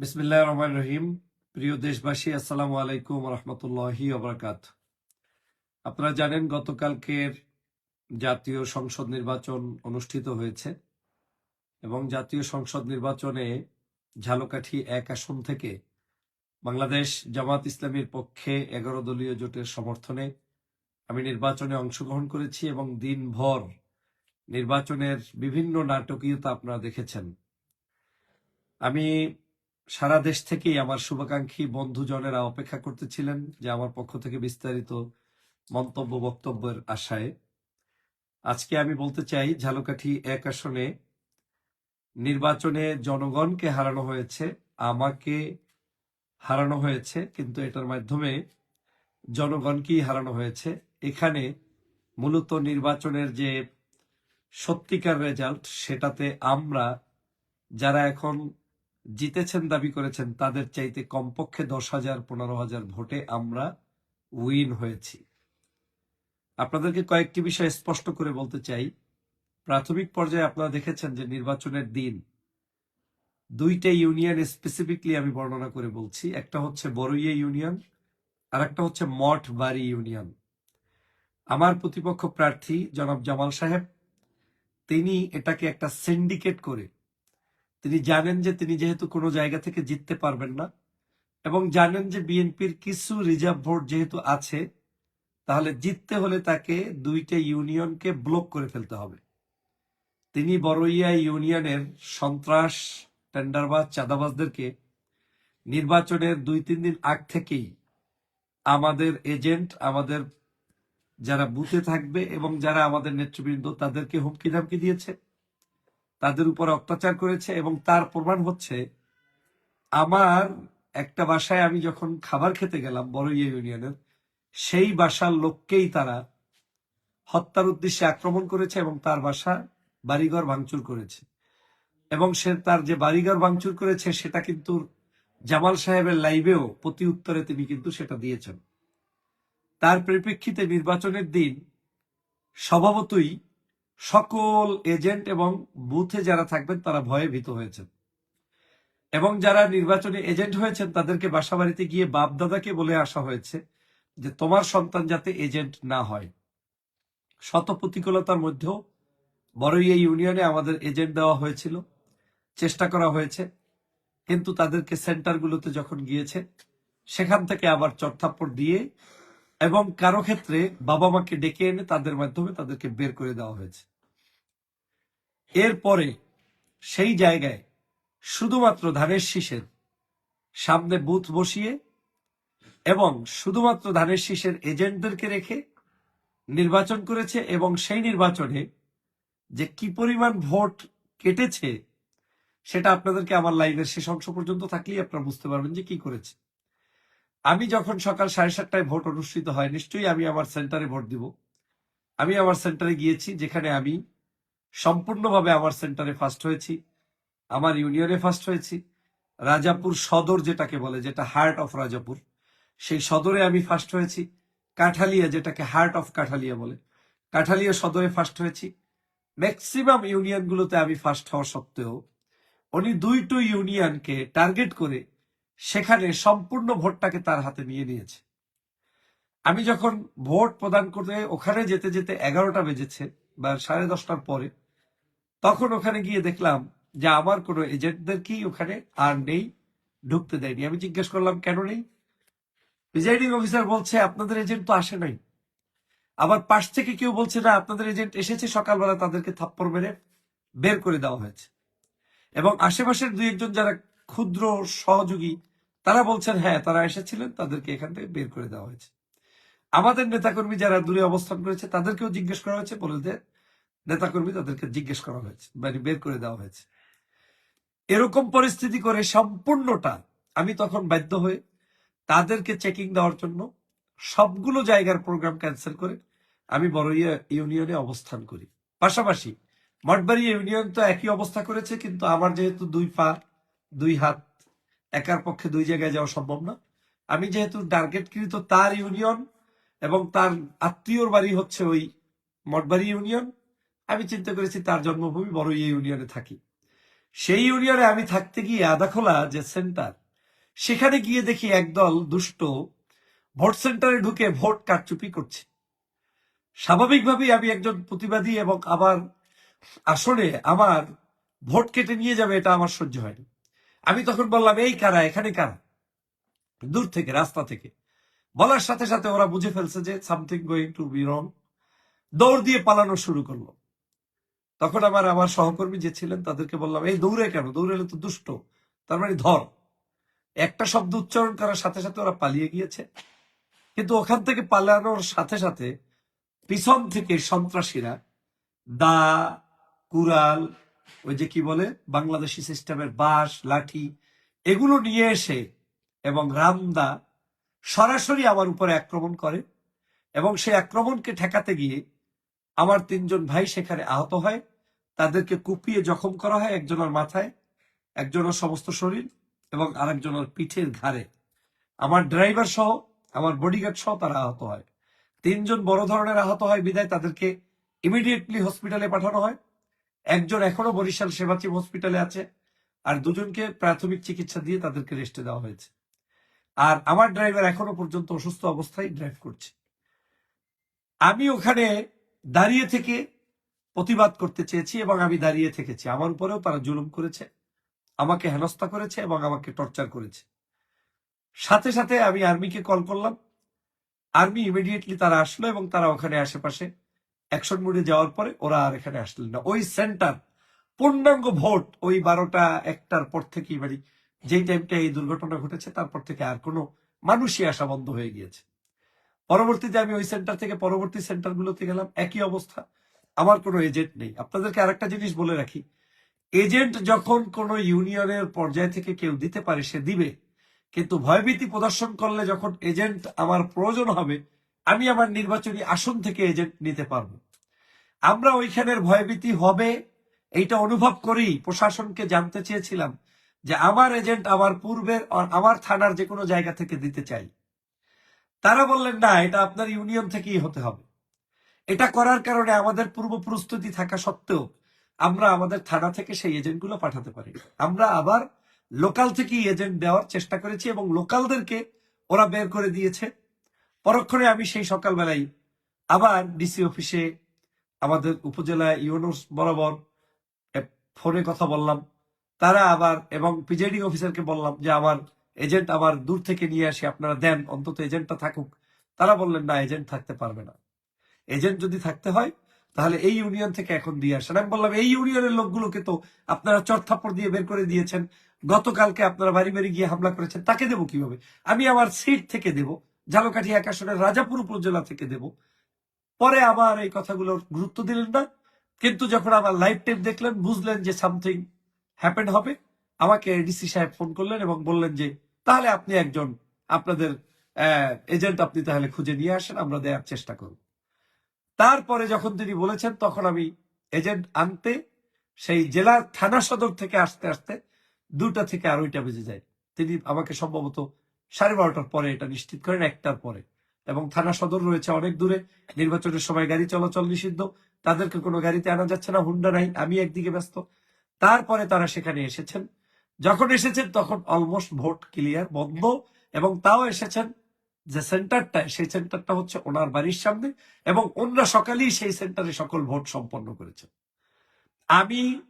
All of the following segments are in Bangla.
বিসমিল্লাহ রহমান রহিম। প্রিয় দেশবাসী, আসসালামু আলাইকুম রহমতুল্লাহি অবরাকাত আপনারা জানেন, গতকালকের জাতীয় সংসদ নির্বাচন অনুষ্ঠিত হয়েছে এবং জাতীয় সংসদ নির্বাচনে ঝালকাঠি এক আসন থেকে বাংলাদেশ জামাত ইসলামীর পক্ষে এগারো দলীয় জোটের সমর্থনে আমি নির্বাচনে অংশগ্রহণ করেছি এবং দিনভর নির্বাচনের বিভিন্ন নাটকীয়তা আপনারা দেখেছেন। আমি সারা দেশ থেকেই আমার শুভাকাঙ্ক্ষী বন্ধুজনেরা অপেক্ষা করতেছিলেন যে আমার পক্ষ থেকে বিস্তারিত মন্তব্য, বক্তব্যের আশায়। আজকে আমি বলতে চাই, ঝালকাঠি এক আসনে নির্বাচনে জনগণকে হারানো হয়েছে, আমাকে হারানো হয়েছে, কিন্তু এটার মাধ্যমে জনগণকেই হারানো হয়েছে। এখানে মূলত নির্বাচনের যে সত্যিকার রেজাল্ট সেটাতে আমরা যারা এখন জিতেছেন, দাবি করেছেন, তাদের চাইতে কমপক্ষে দশ হাজার, পনেরো হাজার ভোটে আমরা উইন হয়েছি। আপনাদেরকে কয়েকটি বিষয় স্পষ্ট করে বলতে চাই। প্রাথমিক পর্যায়ে আপনারা দেখেছেন যে নির্বাচনের দিন দুইটা ইউনিয়ন স্পেসিফিকলি আমি বর্ণনা করে বলছি। একটা হচ্ছে বড়ইয়া ইউনিয়ন আর একটা হচ্ছে মঠ বাড়ি ইউনিয়ন। আমার প্রতিপক্ষ প্রার্থী জনাব জামাল সাহেব, তিনি এটাকে একটা সিন্ডিকেট করে তিনি জানেন যে তিনি যেহেতু কোনো জায়গা থেকে জিততে পারবেন না, এবং জানেন যে বিএনপির কিছু রিজার্ভ ভোট যেহেতু আছে, তাহলে জিততে হলে তাকে দুইটা ইউনিয়নকে ব্লক করে ফেলতে হবে। তিনি বড়ইয়া ইউনিয়নের সন্ত্রাস, টেন্ডারবাজ, চাঁদাবাজদেরকে নির্বাচনের দুই তিন দিন আগ থেকেই আমাদের এজেন্ট, আমাদের যারা বুথে থাকবে এবং যারা আমাদের নেতৃবৃন্দ, তাদেরকে হুমকি ধামকি দিয়েছে। তাদের উপর অত্যাচার করেছে এবং তার প্রমাণ হচ্ছে, আমার একটা বাসায় আমি যখন খাবার খেতে গেলাম বড়ইয়া ইউনিয়নের, সেই বাসার লোককেই তারা হত্যার উদ্দেশ্যে আক্রমণ করেছে এবং তার বাসা বাড়িঘর ভাঙচুর করেছে। এবং সে তার যে বাড়িঘর ভাঙচুর করেছে, সেটা কিন্তু জামাল সাহেবের লাইভেও প্রতি উত্তরে তিনি কিন্তু সেটা দিয়েছেন। তার পরিপ্রেক্ষিতে নির্বাচনের দিন স্বভাবতই সকল এজেন্ট এবং বুথে যারা থাকবেন, তারা ভয়ে ভীত হয়েছেন। এবং যারা নির্বাচনী এজেন্ট হয়েছেন, তাদেরকে বাসা বাড়িতে গিয়ে বাপ দাদাকে বলে আসা হয়েছে যে, তোমার সন্তান যাতে এজেন্ট না হয়। শত প্রতিকূলতার মধ্যেও এই ইউনিয়নে আমাদের এজেন্ট দেওয়া হয়েছিল, চেষ্টা করা হয়েছে, কিন্তু তাদেরকে সেন্টারগুলোতে যখন গিয়েছে, সেখান থেকে আবার চটথাপ্পড় দিয়ে এবং কারও ক্ষেত্রে বাবা মাকে ডেকে এনে তাদের মাধ্যমে তাদেরকে বের করে দেওয়া হয়েছে। এরপরে সেই জায়গায় শুধুমাত্র ধানের শীষের সামনে বুথ বসিয়ে এবং শুধুমাত্র ধানের শীষের এজেন্টদেরকে রেখে নির্বাচন করেছে এবং সেই নির্বাচনে যে কি পরিমাণ ভোট কেটেছে, সেটা আপনাদেরকে আমার লাইনের শেষ অংশ পর্যন্ত থাকলেই আপনারা বুঝতে পারবেন যে কি করেছে। আমি যখন সকাল সাড়ে সাতটায় ভোট অনুষ্ঠিত হয়, নিশ্চয়ই আমি আমার সেন্টারে ভোট দিব। আমি আমার সেন্টারে গিয়েছি, যেখানে আমি সম্পূর্ণভাবে আমার সেন্টারে ফার্স্ট হয়েছি। আমার ইউনিয়নে ফার্স্ট হয়েছি। রাজাপুর সদর যেটাকে বলে, যেটা হার্ট অফ রাজাপুর, সেই সদরে আমি ফার্স্ট হয়েছি। কাঠালিয়া যেটাকে হার্ট অফ কাঠালিয়া বলে, কাঠালিয়া সদরে ফার্স্ট হয়েছি। ম্যাক্সিমাম ইউনিয়নগুলোতে আমি ফার্স্ট হওয়া সত্ত্বেও, উনি দুইটো ইউনিয়নকে টার্গেট করে সেখানে সম্পূর্ণ ভোটটাকে তার হাতে নিয়ে নিয়েছে। আমি যখন ভোট প্রদান করতে ওখানে যেতে যেতে এগারোটা বেজেছে বা সাড়ে দশটার পরে, তখন ওখানে গিয়ে দেখলাম যে আমার কোনো এজেন্টদেরকেই ওখানে আর নেই, ঢুকতে দেয়নি। আমি জিজ্ঞেস করলাম, কেন নেই? প্রিজাইডিং অফিসার বলছে, আপনাদের এজেন্ট তো আসে নাই। আবার পাশ থেকে কেউ বলছে, না, আপনাদের এজেন্ট এসেছে, সকালবেলা তাদেরকে থাপ্পড় মেরে বের করে দেওয়া হয়েছে। এবং আশেপাশের দুই একজন যারা ক্ষুদ্র, সহযোগী, তারা বলছেন হ্যাঁ তারা এসেছিলেন, তাদেরকে এখান থেকে বের করে দেওয়া হয়েছে। আমাদের নেতাকর্মী যারা দূরে অবস্থান করেছে, তাদেরকেও জিজ্ঞেস করা হয়েছে, বলে যে, নেতাকর্মী তাদেরকে জিজ্ঞেস করা হয়েছে মানে বের করে দেওয়া হয়েছে। এরকম পরিস্থিতি করে সম্পূর্ণটা আমি তখন বাধ্য হয়ে তাদেরকে চেকিং দেওয়ার জন্য সবগুলো জায়গার প্রোগ্রাম ক্যান্সেল করে আমি বড়ইয়া ইউনিয়নে অবস্থান করি। পাশাপাশি মঠবাড়ি ইউনিয়ন তো একই অবস্থা করেছে, কিন্তু আমার যেহেতু দুই পা দুই হাত একার পক্ষে দুই জায়গায় যাওয়া সম্ভব না। আমি যেহেতু টার্গেটকৃত তার ইউনিয়ন এবং তার আত্মীয়র বাড়ি হচ্ছে ওই মঠবাড়ি ইউনিয়ন, আমি চিন্তা করেছি তার জন্মভূমি বড় এই ইউনিয়নে থাকি। সেই ইউনিয়নে আমি থাকতে গিয়ে আদাখোলা যে সেন্টার, সেখানে গিয়ে দেখি একদল দুষ্ট ভোট সেন্টারে ঢুকে ভোট কারচুপি করছে। স্বাভাবিকভাবেই আমি একজন প্রতিবাদী এবং আমার আসলে আমার ভোট কেটে নিয়ে যাবে এটা আমার সহ্য হয়নি। আমি তখন বললাম, এই কারা? এখানে কারা? দূর থেকে, রাস্তা থেকে। বলার সাথে সাথে ওরা বুঝে ফেলছে যে something going to be wrong দৌড় দিয়ে পালানো শুরু করল। তখন আমার আমার সহকর্মী যে ছিলেন, তাদেরকে বললাম, এই দৌড়ে কেন? দৌড়ালে তো দুষ্ট। তার মানে ধর। একটা শব্দ উচ্চারণ করার সাথে সাথে ওরা পালিয়ে গিয়েছে। কিন্তু ওখান থেকে পালানোর সাথে সাথে পিছন থেকে সন্ত্রাসীরা দা কুরাল ওই যে কি বলে, বাংলাদেশি সিস্টেমের বাঁশ, লাঠি, এগুলো নিয়ে এসে এবং রামদা সরাসরি আমার উপরে আক্রমণ করে এবং সেই আক্রমণকে ঠেকাতে গিয়ে আমার তিনজন ভাই সেখানে আহত হয়। তাদেরকে কুপিয়ে জখম করা হয় একজনের মাথায়, একজনের সমস্ত শরীর এবং আরেকজনের পিঠের ঘাড়ে। আমার ড্রাইভার সহ, আমার বডিগার্ড সহ তারা আহত হয়। তিনজন বড় ধরনের আহত হয়, বিদায় তাদেরকে ইমিডিয়েটলি হসপিটালে পাঠানো হয়। একজন এখনও বরিশাল সেবাচী হসপিটালে আছে আর দুজনকে প্রাথমিক চিকিৎসা দিয়ে তাদেরকে রেস্টে দেওয়া হয়েছে। আর আমার ড্রাইভার এখনও পর্যন্ত অসুস্থ অবস্থায় ড্রাইভ করছে। আমি ওখানে দাঁড়িয়ে থেকে প্রতিবাদ করতে চেয়েছি এবং আমি দাঁড়িয়ে থেকেছি। আমার উপরেও তারা জুলুম করেছে, আমাকে হেনস্থা করেছে এবং আমাকে টর্চার করেছে। সাথে সাথে আমি আর্মিকে কল করলাম। আর্মি ইমিডিয়েটলি তারা আসলো এবং তারা ওখানে আশেপাশে অ্যাকশন মোডে যাওয়ার পরে ওরা আর এখানে আসলেন না। ওই সেন্টার পূর্ণাঙ্গ ভোট ওই বারোটা একটার পর থেকেই মানে যেই টাইমটা এই দুর্ঘটনা ঘটেছে, তারপর থেকে আর কোনো মানুষই আসা বন্ধ হয়ে গিয়েছে। পরবর্তীতে আমি ওই সেন্টার থেকে পরবর্তী সেন্টারগুলোতে গেলাম, একই অবস্থা। আমার কোনো এজেন্ট নেই। আপনাদেরকে আরেকটা জিনিস বলে রাখি এজেন্ট যখন কোনো ইউনিয়নের পর্যায় থেকে কেউ দিতে পারে, সে দিবে। কিন্তু ভয়ভীতি প্রদর্শন করলে যখন এজেন্ট আমার প্রয়োজন হবে আমি আমার নির্বাচনী আসন থেকে এজেন্ট নিতে পারব। আমরা ওইখানের ভয়ভীতি হবে, এইটা অনুভব করেই প্রশাসনকে জানতে চেয়েছিলাম যে আমার এজেন্ট আমার পূর্বের আমার থানার যে কোনো জায়গা থেকে দিতে চাই। তারা বললেন, না, এটা আপনার ইউনিয়ন থেকেই হতে হবে। এটা করার কারণে আমাদের পূর্ব প্রস্তুতি থাকা সত্ত্বেও আমরা আমাদের থানা থেকে সেই এজেন্টগুলো পাঠাতে পারি। আমরা আবার লোকাল থেকেই এজেন্ট দেওয়ার চেষ্টা করেছি এবং লোকালদেরকে ওরা বের করে দিয়েছে। পরক্ষণে আমি সেই সকালবেলায় আবার ডিসি অফিসে আমাদের উপজেলা ইউনুস বরাবর ফোনে কথা বললাম। তারা আবার এবং পিজেডি অফিসারকে বললাম যে, আমার এজেন্ট আবার দূর থেকে নিয়ে আসি, আপনারা দেন, অন্তত এজেন্টটা থাকুক। তারা বললেন, না, এজেন্ট থাকতে পারবে না। এজেন্ট যদি থাকতে হয়, তাহলে এই ইউনিয়ন থেকে এখন দিয়ে আসেন। আমি বললাম, এই ইউনিয়নের লোকগুলোকে তো আপনারা চরথাপ্পড় দিয়ে বের করে দিয়েছেন। গতকালকে আপনারা বাড়ি বাড়ি গিয়ে হামলা করেছেন, তাকে দেবো কীভাবে? আমি আমার সিট থেকে দেব। ঝালকাঠি এক আসনের রাজাপুর উপজেলা থেকে দেব। পরে আবার এই কথাগুলোর গুরুত্ব দিলেন না, কিন্তু যখন আমার লাইভ টেপ দেখলেন, বুঝলেন যে সামথিং হ্যাপেন হবে। আমাকে ডিসি সাহেব ফোন করলেন এবং বললেন যে, তাহলে আপনি একজন আপনাদের এজেন্ট আপনি তাহলে খুঁজে নিয়ে আসেন, আমরা দেওয়ার চেষ্টা করব। তারপরে যখন তিনি বলেছেন, তখন আমি এজেন্ট আনতে সেই জেলার থানা সদর থেকে আসতে আসতে দুটা থেকে আড়াইটা বেজে যায়। তিনি আমাকে সম্ভবত সাড়ে বারোটার পরে এটা নিশ্চিত করেন, একটার পরে। এবং থানা সদর রয়েছে অনেক দূরে, নির্বাচনের সময় গাড়ি চলাচল নিষিদ্ধ, তাদেরকে কোনো গাড়িতে আনা যাচ্ছে না, হুন্ডা নাই, আমি একদিকে ব্যস্ত। তারপরে তারা সেখানে এসেছেন। যখন এসেছেন তখন অলমোস্ট ভোট ক্লিয়ার বন্ধ, এবং তাও এসেছেন যে সেন্টারটা, সেই সেন্টারটা হচ্ছে ওনার বাড়ির সামনে, এবং অন্য সকালেই সেই সেন্টারে সকল ভোট সম্পন্ন করেছেন। আমি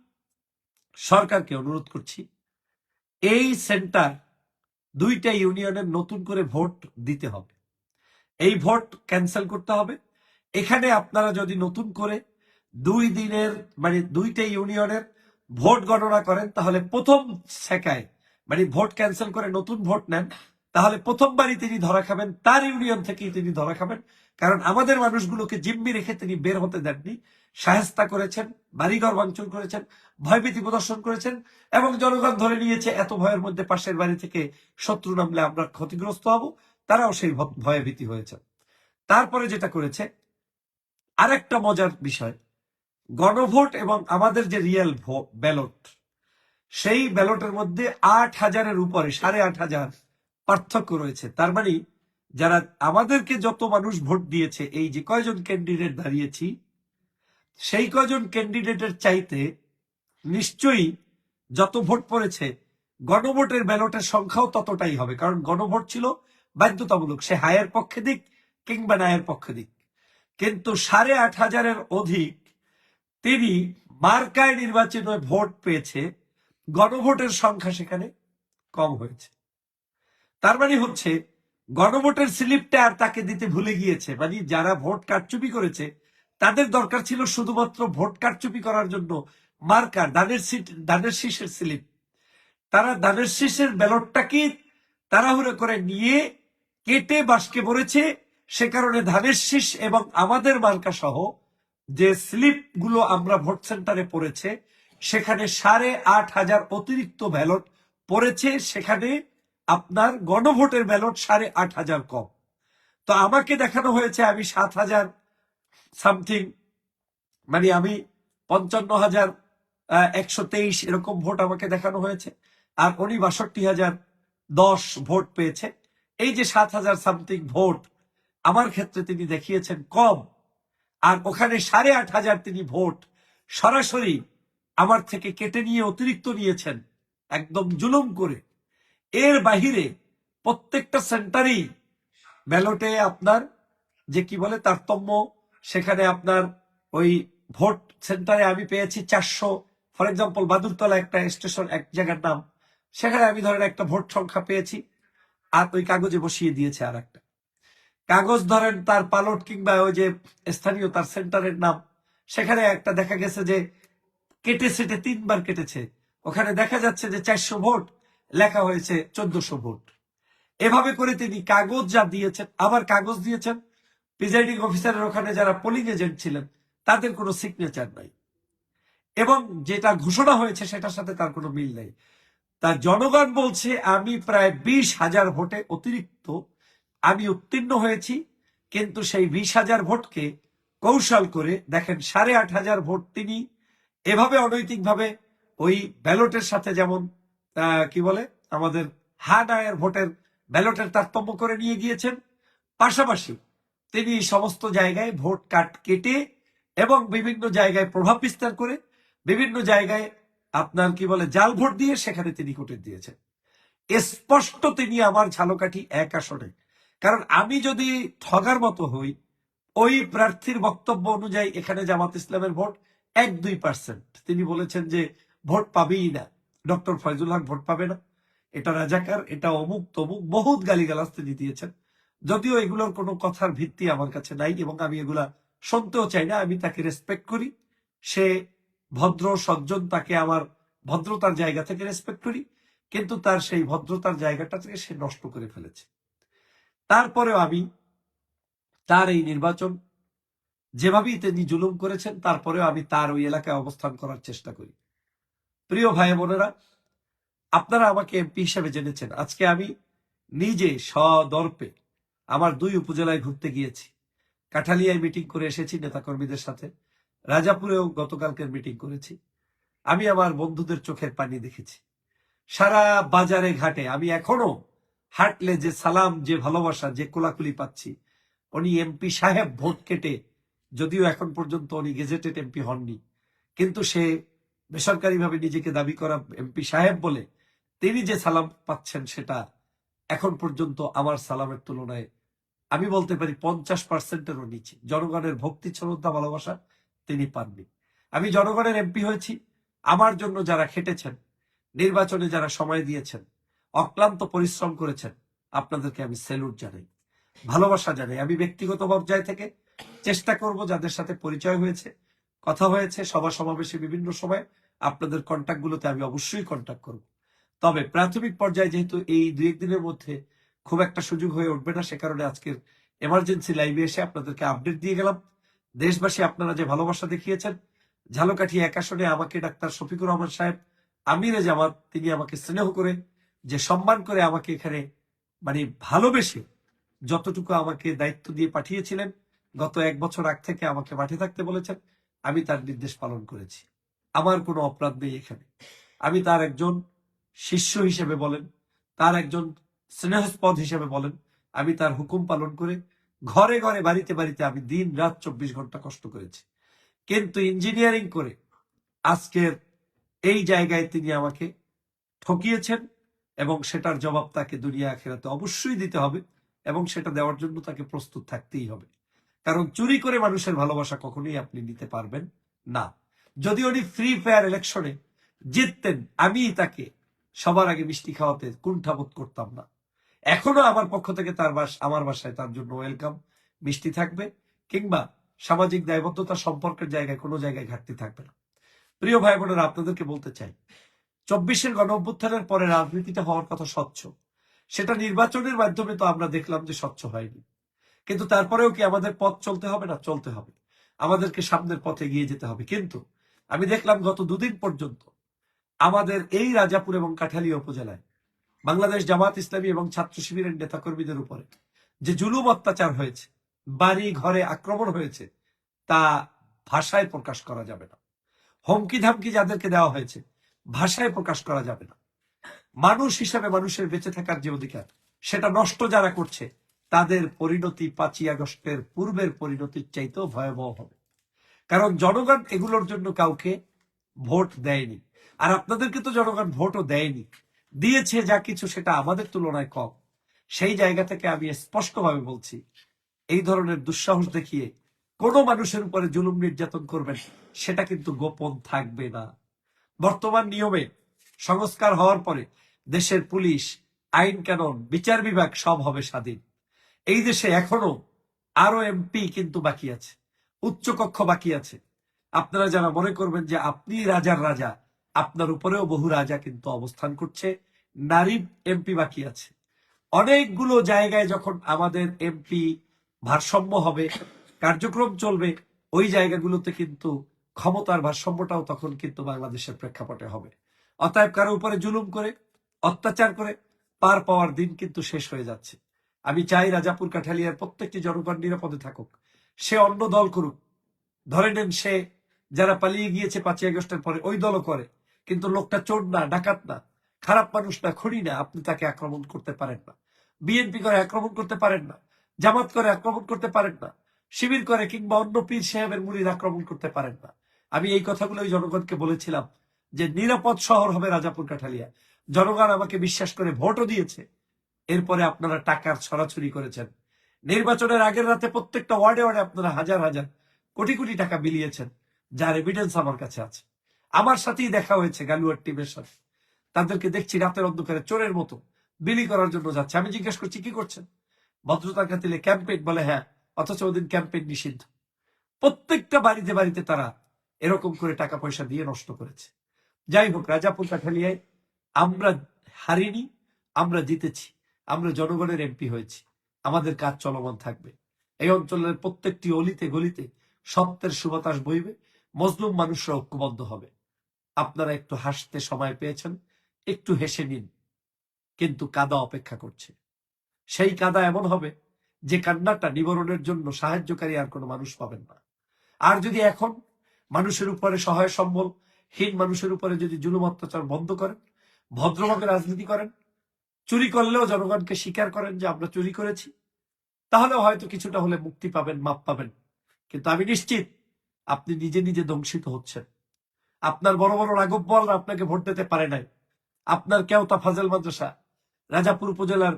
সরকারকে অনুরোধ করছি, এই সেন্টার দুইটা ইউনিয়নের নতুন করে ভোট দিতে হবে। এই ভোট ক্যান্সেল করতে হবে। এখানে আপনারা যদি নতুন করে দুই দিনের মানে দুইটা ইউনিয়নের ভোট গণনা করেন, তাহলে প্রথম শেখায় মানে ভোট ক্যান্সেল করে নতুন ভোট নেন তাহলে প্রথমবারই তিনি ধরা খাবেন, তার ইউনিয়ন থেকেই তিনি ধরা খাবেন। কারণ আমাদের মানুষগুলোকে জিম্মি রেখে তিনি বের হতে দেননি। সাহেস্তা করেছেন, বাড়িঘর ভাঙচুর করেছেন, ভয়ভীতি প্রদর্শন করেছেন এবং জনগণ ধরে নিয়েছে, এত ভয়ের মধ্যে পাশের বাড়ি থেকে শত্রু নামলে আমরা ক্ষতিগ্রস্ত হব। তারাও সেই ভয়ে ভীতি হয়েছে তারপরে যেটা করেছে, আরেকটা মজার বিষয়, গণভোট এবং আমাদের যে রিয়েল ব্যালট সেই ব্যালটের মধ্যে আট হাজারের উপরে, সাড়ে আট হাজার পার্থক্য রয়েছে। তার মানে যারা আমাদেরকে যত মানুষ ভোট দিয়েছে, এই যে কয়জন ক্যান্ডিডেট দাঁড়িয়েছি, সেই কয়জন ক্যান্ডিডেটের চাইতে নিশ্চয়ই যত ভোট পড়েছে, গণভোটের ব্যালটের সংখ্যাও ততটাই হবে। কারণ গণভোট ছিল বাধ্যতামূলক, সে হায়ের পক্ষে দিক কিংবা নায়ের পক্ষে দিক। কিন্তু সাড়ে আট হাজারের অধিক তিনি মার্কায় নির্বাচনে ভোট পেয়েছে, গণভোটের সংখ্যা সেখানে কম হয়েছে। তার মানে হচ্ছে, গণভোটের স্লিপটা আর তাকে দিতে ভুলে গিয়েছে। মানে যারা ভোট কারচুপি করেছে, তাদের দরকার ছিল শুধুমাত্র ভোট কারচুপি করার জন্য মার্কার ধানের সিট ধানের শীষের স্লিপ। তারা ধানের শীষের ব্যালটটাকে তাড়াহুড়ো করে নিয়ে কেটে বাসকে পড়েছে সে কারণে ধানের শীষ এবং আমাদের মার্কা সহ যে স্লিপগুলো আমরা ভোট সেন্টারে পড়েছে, সেখানে সাড়ে আট হাজার অতিরিক্ত ব্যালট পড়েছে। সেখানে আপনার গণভোটের ব্যালট সাড়ে আট হাজার কম। তো আমাকে দেখানো হয়েছে আমি সাত হাজার সামথিং মানে আমি পঞ্চান্ন হাজার একশো তেইশ এরকম ভোট আমাকে দেখানো হয়েছে, আর উনি বাষট্টি হাজার দশ ভোট পেয়েছে। এই যে সাত হাজার সামথিং ভোট আমার ক্ষেত্রে তিনি দেখিয়েছেন কম, আর ওখানে সাড়ে আট হাজার তিনি ভোট সরাসরি আমার থেকে কেটে নিয়ে অতিরিক্ত নিয়েছেন, একদম জুলুম করে। এর বাহিরে প্রত্যেকটা সেন্টারেই ব্যালটে আপনার যে কি বলে তারতম্য, সেখানে আপনার ওই ভোট সেন্টারে আমি পেয়েছি চারশো, ফর এক্সাম্পল বাদুরতলা একটা স্টেশন এক জায়গার নাম, সেখানে আমি ধরেন একটা ভোট সংখ্যা পেয়েছি, আর ওই কাগজে বসিয়ে দিয়েছে আর একটা কাগজ ধরেন তার পালট কিংবা ওই যে স্থানীয় তার সেন্টারের নাম, সেখানে একটা দেখা গেছে যে কেটে সেটে তিনবার কেটেছে। ওখানে দেখা যাচ্ছে যে চারশো ভোট লেখা হয়েছে চোদ্দশো ভোট। এভাবে করে তিনি কাগজ যা দিয়েছেন, আবার কাগজ দিয়েছেন। প্রিজাইডিং অফিসারের ওখানে যারা পোলিং এজেন্ট ছিলেন, তাদের কোনো সিগনেচার নাই। এবং যেটা ঘোষণা হয়েছে সেটার সাথে তার কোনো মিল নেই। তা জনগণ বলছে, আমি প্রায় বিশ হাজার ভোটে অতিরিক্ত, আমি উত্তীর্ণ হয়েছি, কিন্তু সেই বিশ হাজার ভোটকে কৌশল করে দেখেন সাড়ে আট হাজার ভোট তিনি এভাবে অনৈতিকভাবে ওই ব্যালটের সাথে যেমন কি বলে? আমাদের হা নায়ের ভোটের ব্যালটের তারতম্য করে নিয়ে গিয়েছেন। পাশাপাশি তিনি সমস্ত জায়গায় ভোট কাট কেটে এবং বিভিন্ন জায়গায় প্রভাব বিস্তার করে বিভিন্ন জায়গায় আপনার কি বলে, জাল ভোট দিয়ে সেখানে তিনি কোটে দিয়েছেন। স্পষ্ট তিনি আমার ঝালকাঠি এক আসনে। কারণ আমি যদি ঠগার মতো হই, ওই প্রার্থীর বক্তব্য অনুযায়ী এখানে জামাত ইসলামের ভোট এক দুই পার্সেন্ট। তিনি বলেছেন যে ভোট পাবেই না। ডক্টর ফয়জুল হক ভোট পাবে না। এটা রাজাকার, এটা অমুক তমুক, বহুত গালিগালাজ তিনি দিয়েছেন। যদিও এগুলোর কোনো কথার ভিত্তি আমার কাছে নাই এবং আমি এগুলা শুনতেও চাই না, আমি তাকে রেসপেক্ট করি। সে ভদ্র, সজ্জন, তাকে আমার ভদ্রতার জায়গা থেকে রেসপেক্ট করি, কিন্তু তার সেই ভদ্রতার জায়গাটা থেকে সে নষ্ট করে ফেলেছে। তারপরেও আমি তার এই নির্বাচন যেভাবেই তিনি জুলুম করেছেন, তারপরেও আমি তার ওই এলাকায় অবস্থান করার চেষ্টা করি। প্রিয় ভাই বোনেরা, আপনারা আমাকে এমপি হিসেবে জেনেছেন। আজকে আমি নিজে সদর্পে আমার দুই উপজেলায় ঘুরতে গিয়েছি। কাঠালিয়ায় মিটিং করে এসেছি নেতাকর্মীদের সাথে। রাজাপুরেও গতকালকের মিটিং করেছি। আমি আমার বন্ধুদের চোখের পানি দেখেছি। সারা বাজারে ঘাটে আমি এখনও হাঁটলে যে সালাম, যে ভালোবাসা, যে কোলাকুলি পাচ্ছি, উনি এমপি সাহেব ভোট কেটে, যদিও এখন পর্যন্ত উনি গেজেটেড এমপি হননি, কিন্তু সে বেসরকারিভাবে নিজেকে দাবি করা এমপি সাহেব বলে তিনি যে সালাম পাচ্ছেন সেটা এখন পর্যন্ত আমার সালামের তুলনায়, আমি বলতে পারি পঞ্চাশ পার্সেন্টেরও নিচে। জনগণের ভক্তি, শ্রদ্ধা, ভালোবাসা তিনি পাননি। আমি জনগণের এমপি হয়েছি। আমার জন্য যারা খেটেছেন, নির্বাচনে যারা সময় দিয়েছেন, অক্লান্ত পরিশ্রম করেছেন, আপনাদেরকে আমি স্যালুট জানাই, ভালোবাসা জানাই। আমি ব্যক্তিগত পর্যায় থেকে চেষ্টা করব যাদের সাথে পরিচয় হয়েছে কথা হয়েছে, সভা সমাবেশে বিভিন্ন সময় আপনাদের কন্ট্যাক্ট গুলোতে আমি অবশ্যই কন্ট্যাক্ট করব। তবে প্রাথমিক পর্যায়ে যেহেতু এই দুই একদিনের মধ্যে খুব একটা সুযোগ হয়ে উঠবে না, সে কারণে আজকের এমার্জেন্সি লাইভে এসে আপনাদেরকে আপডেট দিয়ে গেলাম। দেশবাসী আপনারা যে ভালোবাসা দেখিয়েছেন, ঝালকাঠি এক আসনে আমাকে ডাক্তার শফিকুর রহমান সাহেব, আমিরে জামাত, তিনি আমাকে স্নেহ করে যে সম্মান করে আমাকে এখানে মানে ভালোবেসে যতটুকু আমাকে দায়িত্ব দিয়ে পাঠিয়েছিলেন, গত এক বছর আগ থেকে আমাকে মাঠে থাকতে বলেছেন। আমি তার নির্দেশ পালন করেছি। আমার কোনো অপরাধ নেই এখানে। আমি তার একজন শিষ্য হিসেবে বলেন, তার একজন স্নেহস্পদ হিসেবে বলেন, আমি তার হুকুম পালন করে ঘরে ঘরে বাড়িতে বাড়িতে আমি দিন রাত চব্বিশ ঘণ্টা কষ্ট করেছি। কিন্তু ইঞ্জিনিয়ারিং করে আজকের এই জায়গায় তিনি আমাকে ঠকিয়েছেন এবং সেটার জবাব তাকে দুনিয়া আখেরাতে অবশ্যই দিতে হবে এবং সেটা দেওয়ার জন্য তাকে প্রস্তুত থাকতেই হবে। কারণ চুরি করে মানুষের ভালোবাসা কখনোই আপনি নিতে পারবেন না। যদি উনি ফ্রি ফায়ার ইলেকশনে জিততেন আমি তাকে সবার আগে মিষ্টি খাওয়াতে কুণ্ঠাবোধ করতাম না। এখনও আমার পক্ষ থেকে তার বাস, আমার বাসায় তার জন্য ওয়েলকাম মিষ্টি থাকবে কিংবা সামাজিক দায়বদ্ধতা সম্পর্কের জায়গায় কোনো জায়গায় ঘাটতি থাকবে না। প্রিয় ভাই বোনেরা আপনাদেরকে বলতে চাই, চব্বিশের গণ অভ্যুত্থানের পরে রাজনীতিটা হওয়ার কথা স্বচ্ছ। সেটা নির্বাচনের মাধ্যমে তো আমরা দেখলাম যে স্বচ্ছ হয়নি। কিন্তু তারপরেও কি আমাদের পথ চলতে হবে না? চলতে হবে। আমাদেরকে সামনের পথে এগিয়ে যেতে হবে। কিন্তু আমি দেখলাম গত দুদিন পর্যন্ত আমাদের এই রাজাপুর এবং কাঠালিয়া উপজেলায় বাংলাদেশ জামাত ইসলামী এবং ছাত্র শিবিরের নেতাকর্মীদের উপরে যে জুলুম অত্যাচার হয়েছে, বাড়ি ঘরে আক্রমণ হয়েছে, তা ভাষায় প্রকাশ করা যাবে না। হুমকি ধামকি যাদেরকে দেওয়া হয়েছে, ভাষায় প্রকাশ করা যাবে না। মানুষ হিসাবে মানুষের বেঁচে থাকার যে অধিকার, সেটা নষ্ট যারা করছে তাদের পরিণতি পাঁচই আগস্টের পূর্বের পরিণতির চাইতেও ভয়াবহ হবে। কারণ জনগণ এগুলোর জন্য কাউকে ভোট দেয়নি। আর আপনাদেরকে তো জনগণ ভোটও দেয়নি। দিয়েছে যা কিছু সেটা আমাদের তুলনায় কম। সেই জায়গা থেকে আমি স্পষ্টভাবে বলছি, এই ধরনের দুঃসাহস দেখিয়ে কোনো মানুষের উপরে জুলুম নির্যাতন করবেন, সেটা কিন্তু গোপন থাকবে না। বর্তমান নিয়মে সংস্কার হওয়ার পরে দেশের পুলিশ, আইন কানুন, বিচার বিভাগ সব হবে স্বাধীন। এই দেশে এখনও আরও এমপি কিন্তু বাকি আছে, উচ্চকক্ষ বাকি আছে। আপনারা যারা মনে করবেন যে আপনি রাজার রাজা, আপনার উপরেও বহু রাজা কিন্তু অবস্থান করছে, নারী এমপি বাকি আছে। অনেকগুলো জায়গায় যখন আমাদের এমপি ভারসাম্য হবে, কার্যক্রম চলবে, ওই জায়গাগুলোতে কিন্তু ক্ষমতার ভারসাম্যটাও তখন কিন্তু বাংলাদেশের প্রেক্ষাপটে হবে। অতএব কারও উপরে জুলুম করে, অত্যাচার করে, পার পাওয়ার দিন কিন্তু শেষ হয়ে যাচ্ছে। আমি চাই রাজাপুর কাঠালিয়ার প্রত্যেকটি জনগণ নিরাপদে থাকুক। সে অন্য দল করুক। ধরে নেন সে যারা পালিয়ে গিয়েছে পাঁচই আগস্টের পরে, ওই দলও করে। কিন্তু লোকটা চোর না, ডাকাত না, খারাপ মানুষ না, খুনি না, আপনি তাকে আক্রমণ করতে পারেন না। বিএনপি করে আক্রমণ করতে পারেন না, জামাত করে আক্রমণ করতে পারেন না, শিবির করে কিংবা অন্য পীর সাহেবের মুড়ির আক্রমণ করতে পারেন না। আমি এই কথাগুলো ওই জনগণকে বলেছিলাম যে নিরাপদ শহর হবে রাজাপুর কাঠালিয়া। জনগণ আমাকে বিশ্বাস করে ভোটও দিয়েছে। এরপরে আপনারা টাকার ছড়াছড়ি করেছেন। নির্বাচনের আগের রাতে প্রত্যেকটা ওয়ার্ডে ওয়ার্ডে আপনারা হাজার হাজার, কোটি কোটি টাকা বিলিয়েছেন, যার এভিডেন্স আমার কাছে আছে। আমার সাথেই দেখা হয়েছে গালুয়ার টিমের সাথে। তাদেরকে দেখছি রাতের অন্ধকারে চোরের মতো বিলি করার জন্য যাচ্ছে। আমি জিজ্ঞেস করছি, কি করছেন? ভদ্রতার খাতিলে ক্যাম্পেইন বলে হ্যাঁ অথচ ওদিন ক্যাম্পেইন নিষিদ্ধ। প্রত্যেকটা বাড়িতে বাড়িতে তারা এরকম করে টাকা পয়সা দিয়ে নষ্ট করেছে। যাই হোক, রাজাপুর কাঠালিয়ায় আমরা হারিনি, আমরা জিতেছি। আমরা জনগণের এমপি হয়েছি। আমাদের কাজ চলমান থাকবে। এই অঞ্চলের প্রত্যেকটি অলিতে গলিতে সত্যের সুবাতাস বইবে, মজলুম মানুষরা ঐক্যবদ্ধ হবে। আপনারা একটু হাসতে সময় পেয়েছেন, একটু হেসে নিন, কিন্তু কাদা অপেক্ষা করছে। সেই কাদা এমন হবে যে কান্নাটা নিবারণের জন্য সাহায্যকারী আর কোনো মানুষ পাবেন না। আর যদি এখন মানুষের উপরে সহায় সম্বল, হীন মানুষের উপরে যদি জুলুম অত্যাচার বন্ধ করেন, ভদ্রভাবে রাজনীতি করেন চুরি করলেও জনগণকে স্বীকার করেন যে আমরা চুরি করেছি। তাহলে হয়তো কিছুটা হলে মুক্তি পাবেন, মাপ পাবেন। কিন্তু আমি নিশ্চিত আপনি নিজে নিজে দংশিত হচ্ছেন। আপনার বড় বড় রাঘব আপনাকে ভোট দিতে পারে নাই। আপনার কেওতা ফাজেল মাদ্রাসা, রাজাপুর উপজেলার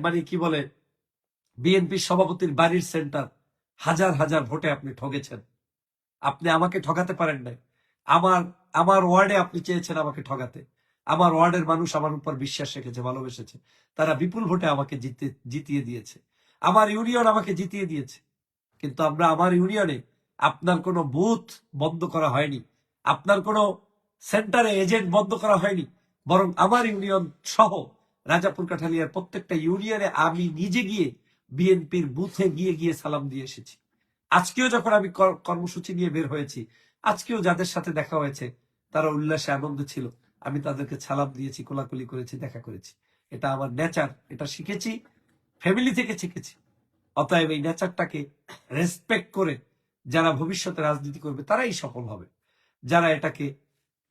মানে কি বলে, বিএনপির সভাপতির বাড়ির সেন্টার হাজার হাজার ভোটে আপনি ঠগেছেন। আপনি আমাকে ঠগাতে পারেন নাই। আমার আমার ওয়ার্ডে আপনি চেয়েছেন আমাকে ঠগাতে। আমার ওয়ার্ডের মানুষ আমার উপর বিশ্বাস রেখেছে, ভালোবেসেছে। তারা বিপুল ভোটে আমাকে জিতে, জিতিয়ে দিয়েছে। আমার ইউনিয়ন আমাকে জিতিয়ে দিয়েছে। কিন্তু আমরা আমার ইউনিয়নে আপনার কোনো বুথ বন্ধ করা হয়নি। আপনার কোনো সেন্টারে এজেন্ট বন্ধ করা হয়নি। বরং আমার ইউনিয়ন সহ রাজাপুর কাঠালিয়ার প্রত্যেকটা ইউনিয়নে আমি নিজে গিয়ে বিএনপির বুথে গিয়ে গিয়ে সালাম দিয়ে এসেছি। আজকেও যখন আমি কর- কর্মসূচি নিয়ে বের হয়েছি, আজকেও যাদের সাথে দেখা হয়েছে, তারা উল্লাসে আনন্দ ছিল। আমি তাদেরকে সালাম দিয়েছি, কোলাকুলি করেছি, দেখা করেছি। এটা আমার নেচার এটা শিখেছি ফ্যামিলি থেকে শিখেছি। অতএব এই নেচারটাকে রেসপেক্ট করে যারা ভবিষ্যতে রাজনীতি করবে, তারাই সফল হবে। যারা এটাকে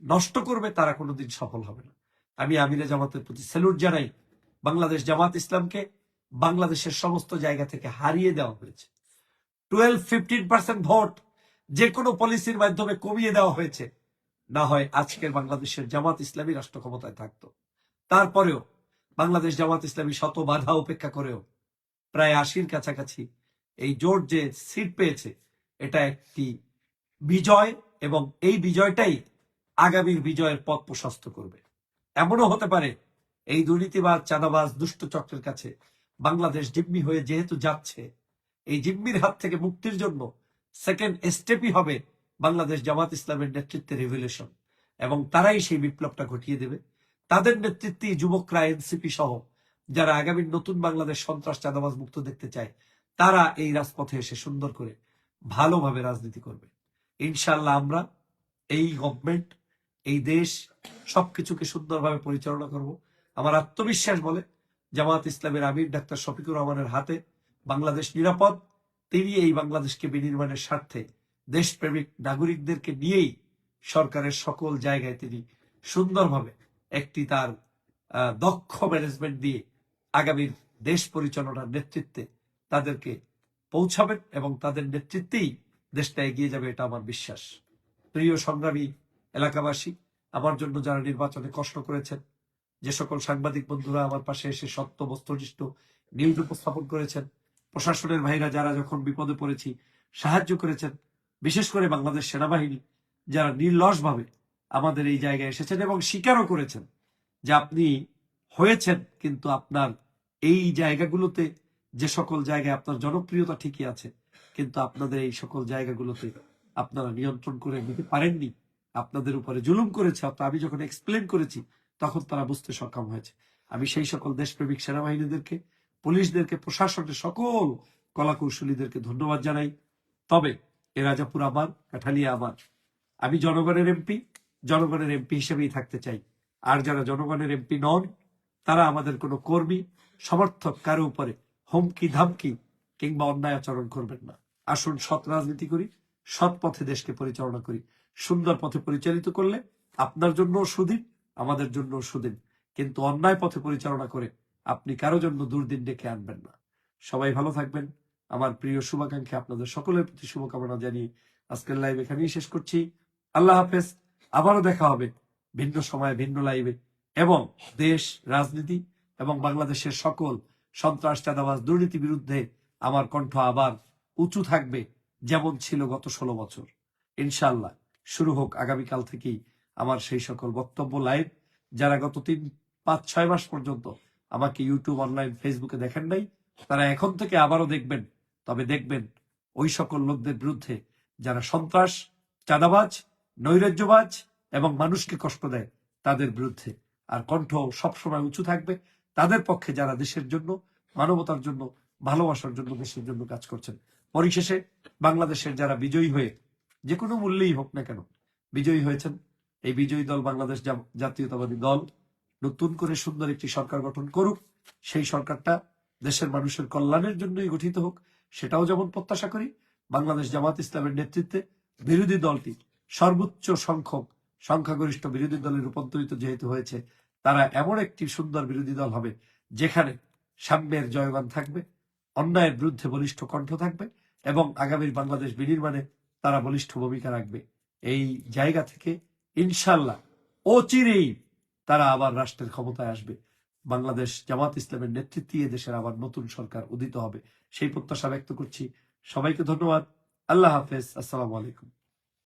নষ্ট করবে, তারা কোনোদিন সফল হবে না। আমি আমিরে জামাতের প্রতি স্যালুট জানাই। বাংলাদেশ জামাত ইসলামকে বাংলাদেশের সমস্ত জায়গা থেকে হারিয়ে দেওয়া হয়েছে। টুয়েলভ ফিফটিন পার্সেন্ট ভোট যে কোনো পলিসির মাধ্যমে কমিয়ে দেওয়া হয়েছে। না হয় আজকের বাংলাদেশের জামাত ইসলামী রাষ্ট্র ক্ষমতায় থাকতো। তারপরেও বাংলাদেশ জামাত ইসলামী শত বাধা উপেক্ষা করেও প্রায় আশির কাছাকাছি এই জোট যে সিট পেয়েছে, এটা একটি বিজয় এবং এই বিজয়টাই আগামীর বিজয়ের পথ প্রশস্ত করবে। এমনও হতে পারে এই দুর্নীতিবাজ, চাঁদাবাজ, দুষ্ট চক্রের কাছে বাংলাদেশ জিম্মি হয়ে যেহেতু যাচ্ছে, এই জিম্মির হাত থেকে মুক্তির জন্য সেকেন্ড স্টেপই হবে বাংলাদেশ জামাত ইসলামের নেতৃত্বে রেভলিউশন এবং তারাই সেই বিপ্লবটা ঘটিয়ে দেবে। তাদের নেতৃত্বে যুবকরা এনসিপি সহ যারা আগামী নতুন বাংলাদেশ সন্ত্রাস চাঁদাবাজ মুক্ত দেখতে চায়, তারা এই রাজপথে এসে সুন্দর করে ভালোভাবে রাজনীতি করবে। ইনশাল্লাহ আমরা এই গভর্নমেন্ট এই দেশ সবকিছুকে সুন্দরভাবে পরিচালনা করব। আমার আত্মবিশ্বাস বলে, জামাত ইসলামের আমির ডাক্তার শফিকুর রহমানের হাতে বাংলাদেশ নিরাপদ, তিনি এই বাংলাদেশকে বিনির্মাণের স্বার্থে দেশপ্রেমিক নাগরিকদেরকে নিয়েই সরকারের সকল জায়গায় তিনি সুন্দরভাবে একটি তার দক্ষ ম্যানেজমেন্ট দিয়ে আগামীর দেশ পরিচালনার নেতৃত্বে তাদেরকে পৌঁছাবেন এবং তাদের নেতৃত্বেই দেশটা এগিয়ে যাবে এটা আমার বিশ্বাস। প্রিয় সংগ্রামী এলাকাবাসী, আমার জন্য যারা নির্বাচনে কষ্ট করেছেন, যে সকল সাংবাদিক বন্ধুরা আমার পাশে এসে সত্য, বস্তুনিষ্ঠ নিউজ উপস্থাপন করেছেন, প্রশাসনের ভাইরা যারা যখন বিপদে পড়েছি, সাহায্য করেছেন বিশেষ করে বাংলাদেশ সেনাবাহিনী, যারা নির্লসভাবে আমাদের এই জায়গায় এসেছেন এবং স্বীকারও করেছেন যে আপনি হয়েছেন, কিন্তু আপনার এই জায়গাগুলোতে যে সকল জায়গায় আপনার জনপ্রিয়তা ঠিকই আছে, কিন্তু আপনাদের এই সকল জায়গাগুলোতে আপনারা নিয়ন্ত্রণ করে নিতে পারেননি, আপনাদের উপরে জুলুম করেছে, অর্থাৎ আমি যখন এক্সপ্লেন করেছি, তখন তারা বুঝতে সক্ষম হয়েছে। আমি সেই সকল দেশপ্রেমিক সেনাবাহিনীদেরকে, পুলিশদেরকে, প্রশাসনের সকল কলাকৌশলীদেরকে ধন্যবাদ জানাই। তবে এ রাজাপুর আমার কাঠালিয়া আমার আমি জনগণের এমপি জনগণের এমপি হিসেবেই থাকতে চাই। আর যারা জনগণের এমপি নন, তারা আমাদের কোনো কর্মী, সমর্থক কারও উপরে হুমকি, ধামকি কিংবা অন্যায় আচরণ করবেন না। আসুন সৎ রাজনীতি করি, সৎ পথে দেশকে পরিচালনা করি। সুন্দর পথে পরিচালিত করলে আপনার জন্য সুদিন, আমাদের জন্য সুদিন। কিন্তু অন্যায় পথে পরিচালনা করে আপনি কারও জন্য দুর্দিন ডেকে আনবেন না। সবাই ভালো থাকবেন। আমার প্রিয় শুভাকাঙ্ক্ষী আপনাদের সকলের প্রতি শুভকামনা জানিয়ে আজকের লাইভ এখানেই শেষ করছি। আল্লাহ হাফেজ, আবারও দেখা হবে ভিন্ন সময়ে, ভিন্ন লাইভে এবং দেশ, রাজনীতি এবং বাংলাদেশের সকল সন্ত্রাস, চাঁদাবাজ দুর্নীতি বিরুদ্ধে আমার কণ্ঠ আবার উঁচু থাকবে যেমন ছিল গত ষোলো বছর। ইনশাল্লাহ শুরু হোক আগামীকাল থেকেই আমার সেই সকল বক্তব্য লাইভ যারা গত তিন, পাঁচ, ছয় মাস পর্যন্ত আমাকে ইউটিউব অনলাইন ফেসবুকে দেখেন নাই তারা এখন থেকে আবারও দেখবেন, তবে দেখবেন ওই সকল লোকদের বিরুদ্ধে যারা সন্ত্রাস, চাঁদাবাজ, নৈরাজ্যবাজ এবং মানুষকে কষ্ট দেয়, তাদের বিরুদ্ধে। আর কণ্ঠ সবসময় উঁচু থাকবে। তাদের পক্ষে যারা দেশের জন্য, মানবতার জন্য, ভালোবাসার জন্য দেশের জন্য কাজ করছেন, পরিশেষে বাংলাদেশের যারা বিজয়ী হয়ে, যে কোনো মূল্যেই হোক না কেন, বিজয়ী হয়েছেন। এই বিজয়ী দল বাংলাদেশ জাতীয়তাবাদী দল নতুন করে সুন্দর একটি সরকার গঠন করুক। সেই সরকারটা দেশের মানুষের কল্যাণের জন্যই গঠিত হোক, সেটাও যেমন প্রত্যাশা করি, বাংলাদেশ জামাত ইসলামের নেতৃত্বে বিরোধী দলটি সর্বোচ্চ সংখ্যক সংখ্যাগরিষ্ঠ বিরোধী দলে রূপান্তরিত যেহেতু হয়েছে, তারা এমন একটি সুন্দর বিরোধী দল হবে যেখানে সাম্যের জয়গান থাকবে, অন্যায়ের বিরুদ্ধে বলিষ্ঠ কণ্ঠ থাকবে এবং আগামীর বাংলাদেশ বিনির্মাণে তারা বলিষ্ঠ ভূমিকা রাখবে। এই জায়গা থেকে ইনশাল্লাহ অচিরেই তারা আবার রাষ্ট্রের ক্ষমতায় আসবে। বাংলাদেশ জামাত ইসলামের নেতৃত্বে দেশের আবার নতুন সরকার উদিত হবে। সেই প্রত্যাশা ব্যক্ত করছি। সবাইকে ধন্যবাদ। আল্লাহ হাফেজ। আসসালামু আলাইকুম।